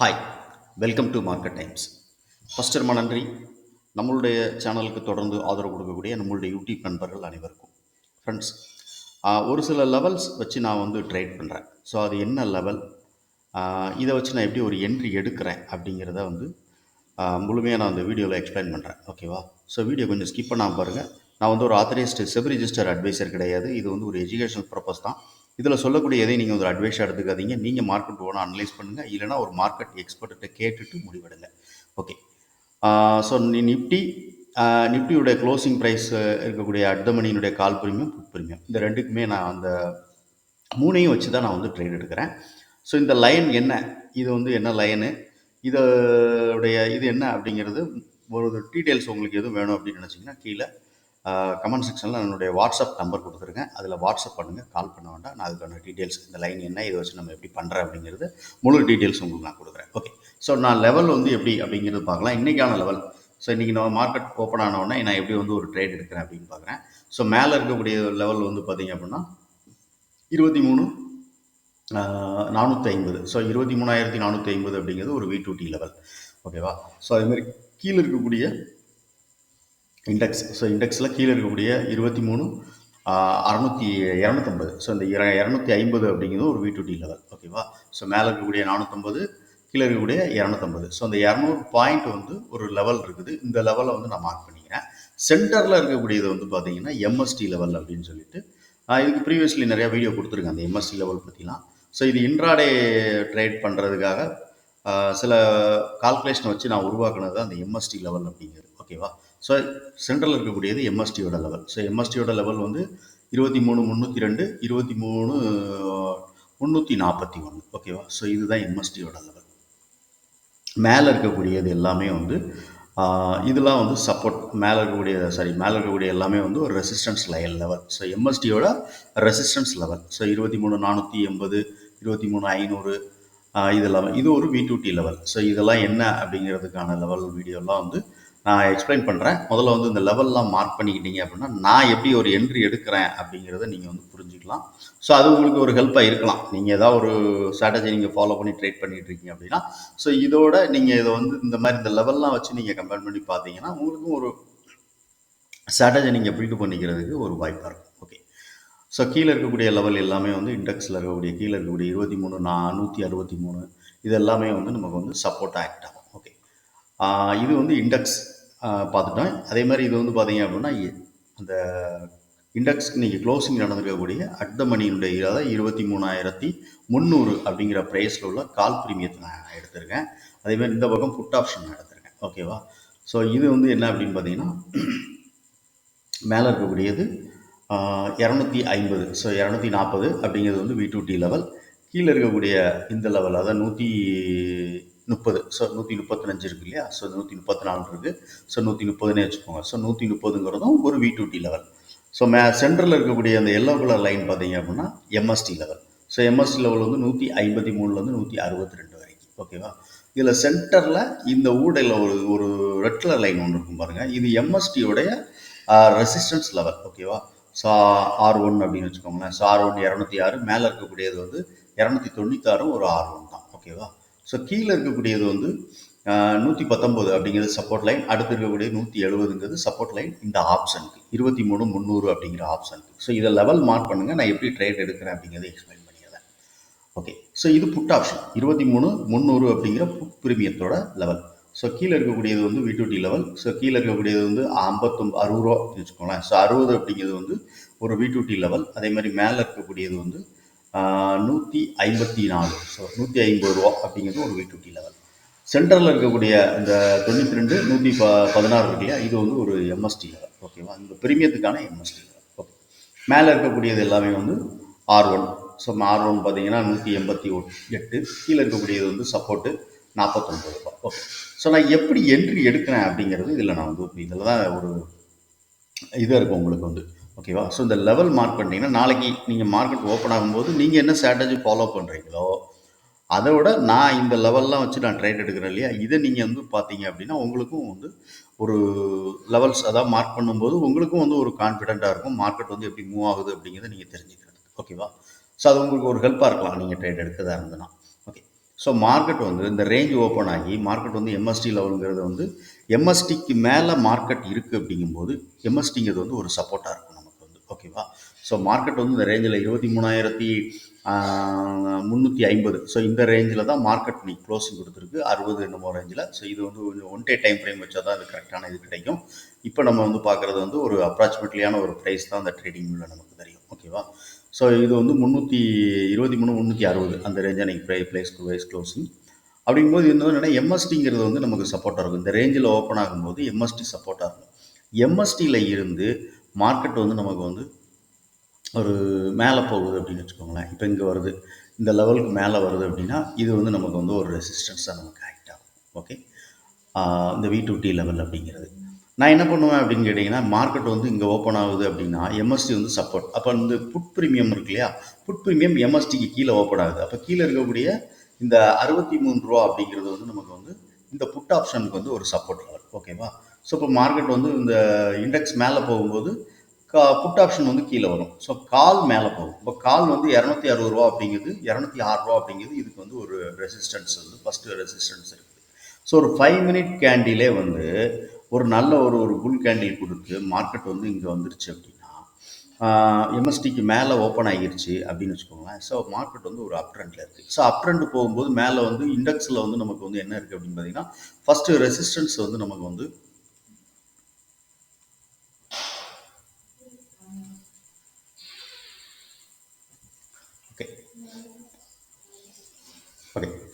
Hi welcome to market times first ரொம்ப நன்றி. நம்மளுடைய சேனலுக்கு தொடர்ந்து ஆதரவு கொடுக்கக்கூடிய நம்மளுடைய யூடியூப் நண்பர்கள் அனைவருக்கும். ஃப்ரெண்ட்ஸ் ஒரு சில லெவல்ஸ் வச்சு நான் வந்து ட்ரேட் பண்ணுறேன் ஸோ அது என்ன லெவல் இதை வச்சு நான் எப்படி ஒரு என்ட்ரி எடுக்கிறேன் அப்படிங்கிறத வந்து முழுமையாக நான் அந்த வீடியோவில் எக்ஸ்பிளைன் பண்ணுறேன் ஓகேவா ஸோ வீடியோ கொஞ்சம் ஸ்கிப் பண்ணாமல் பாருங்கள் நான் வந்து ஒரு ஆத்தரைஸ்டு செப் ரிஜிஸ்டர் அட்வைசர் கிடையாது. இது வந்து ஒரு எஜுகேஷனல் பர்பஸ் தான். இதில் சொல்லக்கூடிய எதையும் நீங்கள் ஒரு அட்வைஸாக எடுத்துக்காதீங்க. நீங்கள் மார்க்கெட் ஓன அனலைஸ் பண்ணுங்கள் இல்லைனா ஒரு மார்க்கெட் எக்ஸ்பர்ட்டை கேட்டுட்டு முடிவெடுங்க. ஓகே ஸோ நிஃப்டி நிஃப்டியுடைய க்ளோசிங் ப்ரைஸ் இருக்கக்கூடிய அடுத்த மணியினுடைய கால் பிரிமியம் புட் பிரிமியம் இந்த ரெண்டுக்குமே நான் அந்த மூணையும் வச்சு தான் நான் வந்து ட்ரேட் எடுக்கிறேன். ஸோ இந்த லைன் என்ன? இது வந்து என்ன லைனு இதோடைய இது என்ன அப்படிங்கிறது ஒரு டீட்டெயில்ஸ் உங்களுக்கு எதுவும் வேணும் அப்படின்னு நினச்சிங்கன்னா கீழே கமெண்ட் செக்ஷனில் என்னுடைய வாட்ஸ்அப் நம்பர் கொடுத்துருக்கேன். அதில் வாட்ஸ்அப் பண்ணுங்கள் கால் பண்ண வேண்டாம். நான் அதுக்கான டீட்டெயில்ஸ் இந்த லைன் என்ன இதை வச்சு நம்ம எப்படி பண்ணுறேன் அப்படிங்கிறது முழு டீட்டெயில்ஸ் உங்களுக்கு நான் கொடுக்குறேன். ஓகே ஸோ நான் லெவல் வந்து எப்படி அப்படிங்கிறது பார்க்கலாம். இன்றைக்கான லெவல் ஸோ இன்றைக்கி நம்ம மார்க்கெட் ஓப்பன் ஆனவுடனே நான் எப்படி வந்து ஒரு ட்ரேட் எடுக்கிறேன் அப்படின்னு பார்க்குறேன். ஸோ மேலே இருக்கக்கூடிய லெவல் வந்து பார்த்திங்க அப்படின்னா இருபத்தி மூணு நானூற்றி ஐம்பது. ஸோ இருபத்தி மூணாயிரத்தி நானூற்றி ஐம்பது அப்படிங்கிறது ஒரு வி டூ டி லெவல் ஓகேவா ஸோ அதேமாதிரி கீழே இருக்கக்கூடிய இண்டெக்ஸ் ஸோ இண்டெக்ஸில் கீழே இருக்கக்கூடிய இருபத்தி மூணு அறநூற்றி இரநூத்தம்பது. ஸோ இந்த இர இரநூத்தி ஐம்பது அப்படிங்கிறது ஒரு வி டு டி லெவல் ஓகேவா ஸோ மேலே இருக்கக்கூடிய நானூற்றம்பது கீழே இருக்கக்கூடிய இரநூத்தம்பது. ஸோ அந்த இரநூறு பாயிண்ட் வந்து ஒரு லெவல் இருக்குது. இந்த லெவலை வந்து நான் மார்க் பண்ணிக்கிறேன். சென்டரில் இருக்கக்கூடியது வந்து பார்த்தீங்கன்னா எம்எஸ்டி லெவல் அப்படின்னு சொல்லிட்டு இதுக்கு ப்ரீவியஸ்லி நிறையா வீடியோ கொடுத்துருக்கேன் அந்த எம்எஸ்டி லெவல் பற்றிலாம் ஸோ இது இன்ட்ராடே ட்ரேட் பண்ணுறதுக்காக சில கால்குலேஷனை வச்சு நான் உருவாக்குனது அந்த எம்எஸ்டி லெவல் அப்படிங்கிறது. ஓகேவா? ஸோ சென்ட்ரலில் இருக்கக்கூடியது எம்எஸ்டியோட லெவல் ஸோ எம்எஸ்டியோட லெவல் வந்து இருபத்தி மூணு முந்நூற்றி ரெண்டு இருபத்தி மூணு முந்நூற்றி நாற்பத்தி ஒன்று ஓகேவா? ஸோ இதுதான் எம்எஸ்டியோட லெவல் மேலே இருக்கக்கூடியது எல்லாமே வந்து இதெல்லாம் வந்து சப்போர்ட் மேலே இருக்கக்கூடிய சாரி மேலே இருக்கக்கூடிய எல்லாமே வந்து ஒரு ரெசிஸ்டன்ஸ் லயல் லெவல் ஸோ எம்எஸ்டியோட ரெசிஸ்டன்ஸ் லெவல் ஸோ இருபத்தி மூணு நானூற்றி எண்பது இருபத்தி மூணு ஐநூறு இதெல்லாம் இது ஒரு V two D level so இதெல்லாம் என்ன அப்படிங்கிறதுக்கான லெவல் வீடியோலாம் வந்து நான் எக்ஸ்பிளைன் பண்ணுறேன் முதல்ல வந்து இந்த லெவல்லாம் மார்க் பண்ணிக்கிட்டீங்க அப்படின்னா நான் எப்படி ஒரு என்ட்ரி எடுக்கிறேன் அப்படிங்கிறத நீங்கள் வந்து புரிஞ்சுக்கலாம். ஸோ அது உங்களுக்கு ஒரு ஹெல்ப்பாக இருக்கலாம். நீங்கள் ஏதாவது ஒரு ஸ்ட்ராட்டஜி நீங்கள் ஃபாலோ பண்ணி ட்ரேட் பண்ணிகிட்டு இருக்கீங்க அப்படின்னா ஸோ இதோட நீங்கள் இதை வந்து இந்த மாதிரி இந்த லெவல்லாம் வச்சு நீங்கள் கம்பேர் பண்ணி பார்த்தீங்கன்னா உங்களுக்கும் ஒரு ஸ்ட்ராட்டஜி நீங்கள் பில்டு பண்ணிக்கிறதுக்கு ஒரு வாய்ப்பாக இருக்கும். ஓகே ஸோ கீழே இருக்கக்கூடிய லெவல் எல்லாமே வந்து இண்டெக்ஸில் இருக்கக்கூடிய கீழே இருக்கக்கூடிய இருபத்தி மூணு நானூற்றி அறுபத்தி மூணு இது எல்லாமே வந்து நமக்கு வந்து சப்போர்ட் ஆக்ட் ஆகும். ஓகே இது வந்து இண்டெக்ஸ் பார்த்துட்டோம். அதே மாதிரி இது வந்து பார்த்தீங்க அப்படின்னா அந்த இண்டெக்ஸ் இன்றைக்கி க்ளோசிங் நடந்திருக்கக்கூடிய அட் மணியினுடைய அதாவது இருபத்தி மூணாயிரத்தி முந்நூறு அப்படிங்கிற ப்ரைஸில் உள்ள கால் ப்ரீமியத்தை நான் எடுத்திருக்கேன். அதேமாதிரி இந்த பக்கம் புட் ஆப்ஷன் நான் எடுத்திருக்கேன். ஓகேவா ஸோ இது வந்து என்ன அப்படின்னு பார்த்தீங்கன்னா மேலே இருக்கக்கூடியது இரநூத்தி ஐம்பது. ஸோ இரநூத்தி நாற்பது அப்படிங்கிறது வந்து வி டூ டி லெவல் கீழே இருக்கக்கூடிய இந்த லெவல் அதாவது நூற்றி முப்பது. ஸோ நூற்றி முப்பத்தஞ்சு இருக்கு இல்லையா? ஸோ நூற்றி முப்பத்தி நாலு இருக்குது ஸோ நூற்றி முப்பதுன்னே வச்சுக்கோங்க. ஸோ நூற்றி முப்பதுங்கிறதும் ஒரு V two D level so மே சென்டரில் இருக்கக்கூடிய அந்த எல்லோ கலர் லைன் பார்த்தீங்க அப்படின்னா MST level so MST level வந்து நூற்றி ஐம்பத்தி மூணுலேருந்து நூற்றி அறுபத்தி ரெண்டு வரைக்கும். ஓகேவா இதில் சென்டரில் இந்த ஊடையில் ஒரு ஒரு ரெட் கலர் லைன் ஒன்று இருக்கும் பாருங்கள் இது எம்எஸ்டியோடைய ரெசிஸ்டன்ஸ் லெவல் ஓகேவா ஸோ ஆர் ஒன் அப்படின்னு வச்சுக்கோங்களேன். ஸோ ஆர் ஒன் இரநூத்தி ஆறு. மேலே இருக்கக்கூடியது வந்து இரநூத்தி தொண்ணூத்தாறும் ஒரு ஆர் ஒன் தான். ஓகேவா ஸோ கீழே இருக்கக்கூடியது வந்து நூற்றி பத்தொம்போது அப்படிங்கிறது சப்போர்ட் லைன் அடுத்து இருக்கக்கூடிய நூற்றி எழுபதுங்கிறது சப்போர்ட் லைன் இந்த ஆப்ஷனுக்கு இருபத்தி மூணு முந்நூறு அப்படிங்கிற ஆப்ஷனுக்கு ஸோ இதை லெவல் மார்க் பண்ணுங்கள் நான் எப்படி ட்ரேட் எடுக்கிறேன் அப்படிங்கிறத எக்ஸ்பிளைன் பண்ணிடுறேன். ஓகே ஸோ இது புட் ஆப்ஷன் இருபத்தி மூணு முந்நூறு அப்படிங்கிற புட் பிரீமியத்தோட லெவல் ஸோ கீழே இருக்கக்கூடியது வந்து வி லெவல் ஸோ கீழே இருக்கக்கூடியது வந்து ஐம்பத்தொம்பது அறுபது ரூபா வச்சுக்கோங்களேன். ஸோ அறுபது அப்படிங்கிறது வந்து ஒரு வி லெவல் அதே மாதிரி மேலே இருக்கக்கூடியது வந்து நூற்றி ஐம்பத்தி நாலு. ஸோ நூற்றி ஐம்பது ரூபா அப்படிங்கிறது ஒரு வி லெவல் சென்டரில் இருக்கக்கூடிய அந்த தொண்ணூற்றி ரெண்டு நூற்றி ப பதினாறு இருக்கு இல்லையா? இது வந்து ஒரு எம்எஸ்டி லெவல் ஓகேவா இந்த பிரிமியத்துக்கான எம்எஸ்டி லெவல் ஓகே மேலே இருக்கக்கூடியது எல்லாமே வந்து R one so R one பார்த்தீங்கன்னா நூற்றி எண்பத்தி எட்டு. கீழே இருக்கக்கூடியது வந்து சப்போர்ட்டு நாற்பத்தொம்பது ரூபா. ஓகே ஸோ நான் எப்படி என்ட்ரி எடுக்கிறேன் அப்படிங்கிறது இதில் நான் வந்து இதில் தான் ஒரு இதாக இருக்கும் உங்களுக்கு வந்து. ஓகேவா? ஸோ இந்த லெவல் மார்க் பண்ணிட்டீங்கன்னா நாளைக்கு நீங்கள் மார்க்கெட் ஓப்பன் ஆகும்போது நீங்கள் என்ன ஸ்ட்ராட்டஜி ஃபாலோ பண்ணுறீங்களோ அதை விட நான் இந்த லெவல்லாம் வச்சு நான் ட்ரேட் எடுக்கிறேன் இல்லையா? இதை நீங்கள் வந்து பார்த்தீங்க அப்படின்னா உங்களுக்கும் வந்து ஒரு லெவல்ஸ் அதாவது மார்க் பண்ணும்போது உங்களுக்கும் வந்து ஒரு கான்ஃபிடெண்ட்டாக இருக்கும். மார்க்கெட் வந்து எப்படி மூவ் ஆகுது அப்படிங்கிறத நீங்கள் தெரிஞ்சுக்கிறது ஓகேவா? ஸோ அது உங்களுக்கு ஒரு ஹெல்ப்பாக இருக்கலாம் நீங்கள் ட்ரேட் எடுக்கிறதா இருந்ததுன்னா. ஓகே ஸோ மார்க்கெட் வந்து இந்த ரேஞ்ச் ஓப்பன் ஆகி மார்க்கெட் வந்து எம்எஸ்டி லெவலுங்கிறது வந்து எம்எஸ்டிக்கு மேலே மார்க்கெட் இருக்குது அப்படிங்கும்போது எம்எஸ்டிங்கிறது வந்து ஒரு சப்போர்ட்டாக இருக்கும் ஓகேவா ஸோ மார்க்கெட் வந்து இந்த ரேஞ்சில் இருபத்தி மூணாயிரத்தி முந்நூற்றி ஐம்பது. ஸோ இந்த ரேஞ்சில் தான் மார்க்கெட் நீ க்ளோசிங் கொடுத்துருக்கு. அறுபது என்னமோ ரேஞ்சில் ஸோ இது வந்து கொஞ்சம் ஒன் டே டைம் ஃப்ரேம் வச்சால் தான் இது கரெக்டான இது கிடைக்கும். இப்போ நம்ம வந்து பார்க்குறது வந்து ஒரு அப்ராக்சிமேட்லியான ஒரு ப்ரைஸ் தான் அந்த ட்ரேடிங் நமக்கு தெரியும். ஓகேவா ஸோ இது வந்து முந்நூற்றி இருபத்தி மூணு முந்நூற்றி அறுபது அந்த ரேஞ்சாக நீங்கள் ப்ரை ப்ளேஸ் வைஸ் க்ளோசிங் அப்படிங்கும்போது என்னன்னா என்னென்னா எம்எஸ்டிங்கிறது வந்து நமக்கு சப்போர்ட்டாக இருக்கும். இந்த ரேஞ்சில் ஓப்பன் ஆகும்போது எம்எஸ்டி சப்போர்ட்டாக இருக்கும். எம்எஸ்டியில் இருந்து மார்க்கெட் வந்து நமக்கு வந்து ஒரு மேலே போகுது அப்படின்னு வச்சுக்கோங்களேன். இப்போ இங்கே வருது. இந்த லெவலுக்கு மேலே வருது அப்படின்னா இது வந்து நமக்கு வந்து ஒரு ரெசிஸ்டன்ஸாக நமக்கு ஆக்ட் ஆகும். ஓகே இந்த வி டூ டி லெவல் அப்படிங்கிறது. நான் என்ன பண்ணுவேன் அப்படின்னு கேட்டிங்கன்னா மார்க்கெட் வந்து இங்கே ஓப்பன் ஆகுது அப்படின்னா எம்எஸ்டி வந்து சப்போர்ட் அப்போ வந்து புட் ப்ரீமியம் இருக்கு இல்லையா? புட் ப்ரீமியம் எம்எஸ்டிக்கு கீழே ஓப்பன் ஆகுது. அப்போ கீழே இருக்கக்கூடிய இந்த அறுபத்தி மூணு ரூபா அப்படிங்கிறது வந்து நமக்கு வந்து இந்த புட் ஆப்ஷனுக்கு வந்து ஒரு சப்போர்ட் லெவல் ஓகேவா ஸோ இப்போ மார்க்கெட் வந்து இந்த இண்டெக்ஸ் மேலே போகும்போது கா புட் ஆப்ஷன் வந்து கீழே வரும். ஸோ கால் மேலே போகும். இப்போ கால் வந்து இரநூத்தி அறுபது ரூபா அப்படிங்கிறது இரநூத்தி ஆறு ரூபா அப்படிங்கிறது இதுக்கு வந்து ஒரு ரெசிஸ்டன்ஸ் வந்து ஃபஸ்ட்டு ரெசிஸ்டன்ஸ் இருக்குது. ஸோ ஒரு ஃபைவ் மினிட் கேண்டிலே வந்து ஒரு நல்ல ஒரு ஒரு புல் கேண்டில் கொடுத்து மார்க்கெட் வந்து இங்கே வந்துருச்சு அப்படின்னா எம்எஸ்டிக்கு மேலே ஓப்பன் ஆகிருச்சு அப்படின்னு வச்சுக்கோங்களேன். ஸோ மார்க்கெட் வந்து ஒரு அப் ட்ரெண்டில் இருக்குது ஸோ அப் ட்ரெண்ட் போகும்போது மேலே வந்து இண்டெக்ஸில் வந்து நமக்கு வந்து என்ன இருக்குது அப்படின்னு பார்த்தீங்கன்னா ஃபஸ்ட்டு ரெசிஸ்டன்ஸ் வந்து நமக்கு வந்து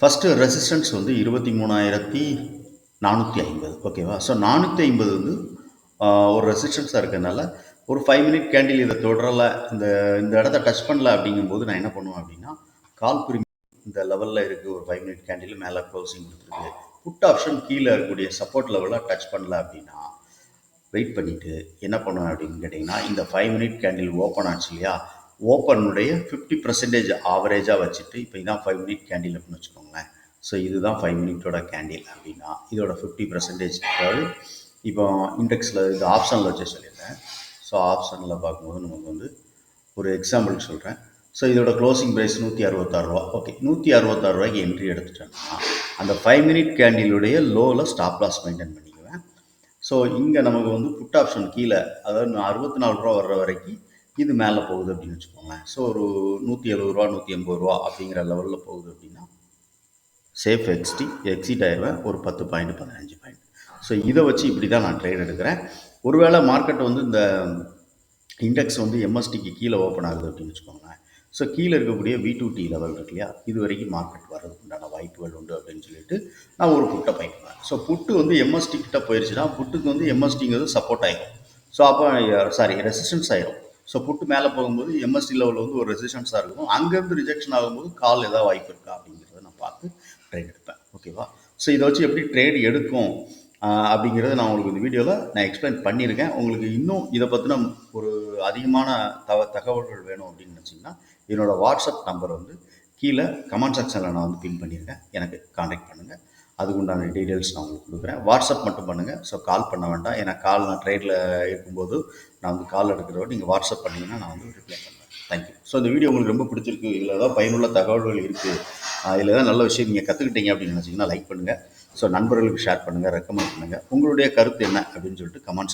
ஃபஸ்ட்டு ரெசிஸ்டன்ஸ் வந்து இருபத்தி மூணாயிரத்தி நானூற்றி ஐம்பது ஓகேவா ஸோ நானூற்றி ஐம்பது வந்து ஒரு ரெசிஸ்டன்ஸாக இருக்கிறதுனால ஒரு ஃபைவ் மினிட் கேண்டில் இதை தொடரல இந்த இந்த இடத்த டச் பண்ணல அப்படிங்கும்போது நான் என்ன பண்ணுவேன் அப்படின்னா கால் பிரிமி இந்த லெவலில் இருக்குது ஒரு ஃபைவ் மினிட் கேண்டில் மேலே க்ளோசிங் கொடுத்துருக்கு புட் ஆப்ஷன் கீழே இருக்கக்கூடிய சப்போர்ட் லெவலில் டச் பண்ணல அப்படின்னா வெயிட் பண்ணிவிட்டு என்ன பண்ணுவேன் அப்படின்னு கேட்டிங்கன்னா இந்த ஃபைவ் மினிட் கேண்டில் ஓப்பன் ஆச்சு இல்லையா? ஓப்பனுடைய ஃபிஃப்டி பர்சன்டேஜ் ஆவரேஜாக வச்சுட்டு இப்போ இதான் ஃபைவ் மினிட் கேண்டில் அப்படின்னு வச்சுக்கோங்களேன். ஸோ இதுதான் ஃபைவ் மினிட்டோட கேண்டில் அப்படின்னா இதோட ஃபிஃப்டி பர்சன்டேஜ் அதாவது இப்போ இண்டெக்ஸில் இது ஆப்ஷனில் வச்சு சொல்லியிருந்தேன் ஸோ ஆப்ஷனில் பார்க்கும்போது நமக்கு வந்து ஒரு எக்ஸாம்பிளுக்கு சொல்கிறேன் ஸோ இதோட க்ளோசிங் ப்ரைஸ் நூற்றி அறுபத்தாறு ரூபா. ஓகே நூற்றி அறுபத்தாறு ரூபாய்க்கு என்ட்ரி எடுத்துட்டேன்னா அந்த ஃபைவ் மினிட் கேண்டிலுடைய லோவில் ஸ்டாப் லாஸ் மெயின்டைன் பண்ணிக்குவேன். ஸோ இங்கே நமக்கு வந்து புட் ஆப்ஷன் கீழே அதாவது அறுபத்தி நாலு ரூபா வர்ற வரைக்கும் இது மேலே போகுது அப்படின்னு வச்சுக்கோங்களேன். ஸோ ஒரு நூற்றி எழுபது ரூபா நூற்றி எண்பது ரூபா அப்படிங்கிற லெவலில் போகுது அப்படின்னா சேஃப் எக்ஸ்டி எக்ஸிட் ஆயிடுவேன் ஒரு பத்து பாயிண்ட் பதினஞ்சு பாயிண்ட் ஸோ இதை வச்சு இப்படி தான் நான் ட்ரேட் எடுக்கிறேன். ஒருவேளை மார்க்கெட் வந்து இந்த இண்டெக்ஸ் வந்து எம்எஸ்டிக்கு கீழே ஓப்பன் ஆகுது அப்படின்னு வச்சுக்கோங்களேன். ஸோ கீழே இருக்கக்கூடிய வி டூ டி லெவல் இருக்கு இல்லையா? இது வரைக்கும் மார்க்கெட் வர்றதுக்கு உண்டான வாய்ப்புகள் உண்டு அப்படின்னு சொல்லிட்டு நான் ஒரு புட்டை பயன்படுவேன் ஸோ புட்டு வந்து எம்எஸ்டி கிட்ட போயிடுச்சுன்னா புட்டுக்கு வந்து எம்எஸ்டிங்கிறது சப்போர்ட் ஆகிடும் ஸோ அப்போ சாரி ரெசிஸ்டன்ஸ் ஆயிடும் ஸோ புட்டு மேலே போகும்போது எம்எஸ்டி லெவலில் வந்து ஒரு ரெசிஸ்டன்ஸாக இருக்கும் அங்கேருந்து ரிஜெக்ஷன் ஆகும்போது கால் ஏதாவது வாய்ப்பு இருக்கா அப்படிங்கிறத நான் பார்த்து ட்ரேட் எடுப்பேன். ஓகேவா ஸோ இதை வச்சு எப்படி ட்ரேட் எடுக்கும் அப்படிங்கிறத நான் உங்களுக்கு இந்த வீடியோவில் நான் எக்ஸ்பிளைன் பண்ணியிருக்கேன். உங்களுக்கு இன்னும் இதை பற்றின ஒரு அதிகமான தவ தகவல்கள் வேணும் அப்படின்னு நினச்சிங்கன்னா என்னோடய வாட்ஸ்அப் நம்பர் வந்து கீழே கமெண்ட் செக்ஷனில் நான் வந்து பின் பண்ணியிருக்கேன். எனக்கு காண்டாக்ட் பண்ணுங்கள் அதுக்கு உண்டான டீட்டெயில்ஸ் நான் உங்களுக்கு கொடுக்குறேன். வாட்ஸ்அப் மட்டும் பண்ணுங்கள் ஸோ கால் பண்ண வேண்டாம். ஏன்னா கால் நான் ட்ரெயினில் இருக்கும்போது நான் வந்து கால் எடுக்கிறோம் நீங்கள் வாட்ஸ்அப் பண்ணிங்கன்னா நான் வந்து ரிப்ளை பண்ணுவேன் தேங்க்யூ ஸோ இந்த வீடியோ உங்களுக்கு ரொம்ப பிடிச்சிருக்கு. இதில் ஏதாவது பயனுள்ள தகவல்கள் இருக்குது இதில் ஏதாவது நல்ல விஷயம் நீங்கள் கற்றுக்கிட்டீங்க அப்படின்னு நினச்சிங்கன்னா லைக் பண்ணுங்கள் ஸோ நண்பர்களுக்கு ஷேர் பண்ணுங்கள் ரெக்கமெண்ட் பண்ணுங்கள் உங்களுடைய கருத்து என்ன அப்படின்னு சொல்லிட்டு கமெண்ட்ஸ்